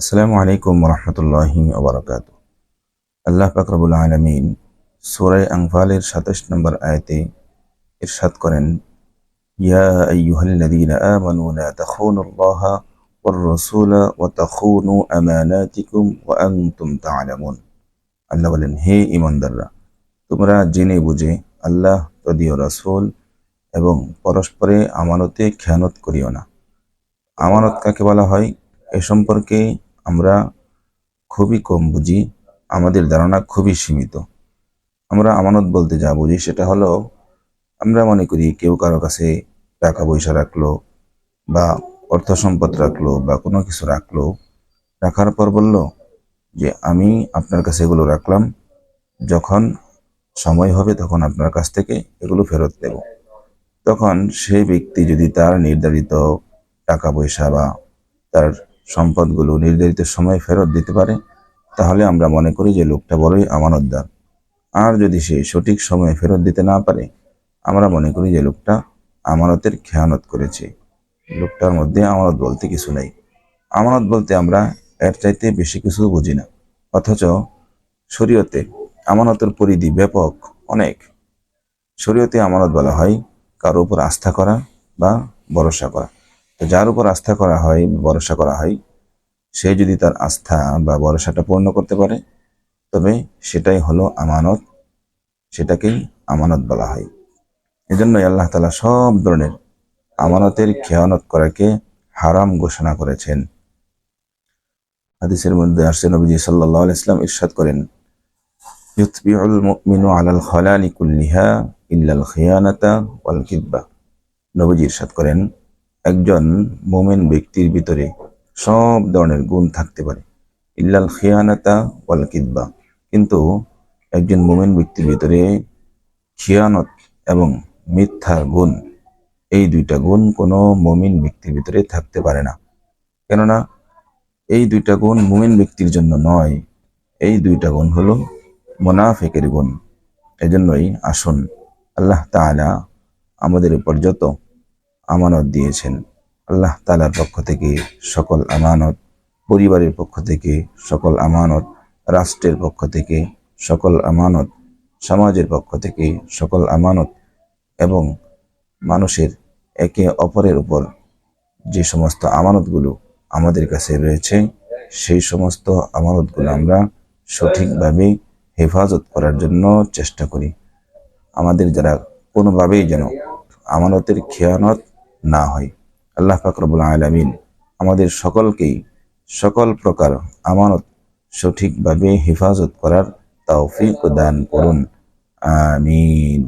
আসসালামু আলাইকুম রহমতুল্লাহি ওবরাকাত। আল্লাহ ফাকরবুল আলমিন সুরাই আংফালের সাতাশ নম্বর আয়তে ইরশাদ করেন, ইয়া আইয়ুহাল্লাযীনা আমানু লা তাখুনুল্লাহা ওয়ার রাসূলা ওয়া তাখুনু আমানাতিকুম ওয়া আনতুম আল্লাহ বলেন, হে ঈমানদাররা, তোমরা জেনে বুঝে আল্লাহ তদীয় রাসূল এবং পরস্পরে আমানতে খেয়ানত করিও না। আমানত কাকে বলা হয়? এ সম্পর্কে আমরা খুবই কম বুঝি, আমাদের ধারণা খুবই সীমিত। আমরা আমানত বলতে যা বুঝি সেটা হলো, আমরা মনে করি কেউ কারও কাছে টাকা পয়সা রাখল বা অর্থ সম্পদ রাখল বা কোনো কিছু রাখল, রাখার পর বলল যে, আমি আপনার কাছে এগুলো রাখলাম, যখন সময় হবে তখন আপনার কাছ থেকে এগুলো ফেরত দেব। তখন সেই ব্যক্তি যদি তার নির্ধারিত টাকা পয়সা বা তার সম্পদগুলো নির্ধারিত সময় ফেরত দিতে পারে, তাহলে আমরা মনে করি যে লোকটা বড়ই আমানতদার। আর যদি সে সঠিক সময়ে ফেরত দিতে না পারে, আমরা মনে করি যে লোকটা আমানতের খেয়ানত করেছে। লোকটার মধ্যে আমানত বলতে কিছু নেই। আমানত বলতে আমরা এর চাইতে বেশি কিছু বুঝি না। অথচ শরীয়তে আমানতের পরিধি ব্যাপক অনেক। শরীয়তে আমানত বলা হয় কারও উপর আস্থা করা বা ভরসা করা। তো যার উপর আস্থা করা হয়, ভরসা করা হয়, সে যদি তার আস্থা বা ভরসাটা পূর্ণ করতে পারে, তবে সেটাই হলো আমানত, সেটাকেই আমানত বলা হয়। এজন্যই আল্লাহ তালা সব ধরনের আমানতের খেয়ানত করাকে হারাম ঘোষণা করেছেন। হাদিসের মধ্যে আসছে, নবীজি সাল্লাহ ইসলাম ইরশাদ করেন, ইউতবিউল আলাল ইল্লাল খিয়ানাতা ওয়াল নবীজি ইরশাদ করেন একজন মোমেন ব্যক্তির ভিতরে সব ধরনের গুণ থাকতে পারে। ইল্লাল খিয়ানাতা ওয়াল কিদবা। কিন্তু একজন মোমেন ব্যক্তির ভিতরে খিয়ানত এবং মিথ্যার গুণ, এই দুইটা গুণ কোনো মমিন ব্যক্তির ভিতরে থাকতে পারে না। কেননা এই দুইটা গুণ মুমিন ব্যক্তির জন্য নয়, এই দুইটা গুণ হলো মোনাফেকের গুণ। এজন্যই আসুন আল্লাহ তাআলা আমাদের উপর যত আমানত দিয়েছেন। আল্লাহ তালার পক্ষ থেকে সকল আমানত, পরিবারের পক্ষ থেকে সকল আমানত, রাষ্ট্রের পক্ষ থেকে সকল আমানত, সমাজের পক্ষ থেকে সকল আমানত এবং মানুষের একে অপরের উপর যে সমস্ত আমানতগুলো আমাদের কাছে রয়েছে, সেই সমস্ত আমানতগুলো আমরা সঠিকভাবে হেফাজত করার জন্য চেষ্টা করি। আমাদের যারা কোনোভাবেই যেন আমানতের খেয়ানত না হয়। আল্লাহ ফাকরবুল আলমিন আমাদের সকলকেই সকল প্রকার আমানত সঠিকভাবে হেফাজত করার তৌফিক দান করুন। আমিন।